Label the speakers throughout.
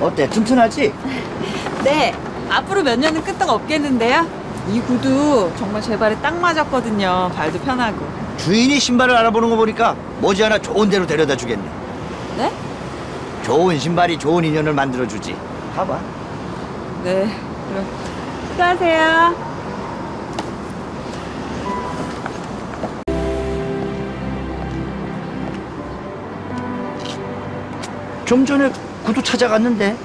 Speaker 1: 어때? 튼튼하지?
Speaker 2: 네, 앞으로 몇 년은 끄떡 없겠는데요. 이 구두 정말 제 발에 딱 맞았거든요. 발도 편하고.
Speaker 1: 주인이 신발을 알아보는 거 보니까 머지않아 좋은 데로 데려다 주겠네.
Speaker 2: 네?
Speaker 1: 좋은 신발이 좋은 인연을 만들어 주지. 가봐.
Speaker 2: 네. 그럼 수고하세요.
Speaker 1: 좀 전에 구두 찾아갔는데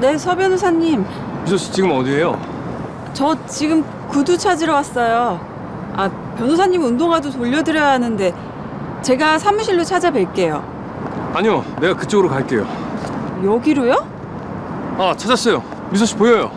Speaker 2: 네, 서 변호사님.
Speaker 3: 미소 씨 지금 어디예요?
Speaker 2: 저 지금 구두 찾으러 왔어요. 아, 변호사님 운동화도 돌려드려야 하는데 제가 사무실로 찾아뵐게요.
Speaker 3: 아니요, 내가 그쪽으로 갈게요.
Speaker 2: 여기로요?
Speaker 3: 아, 찾았어요. 미소 씨 보여요.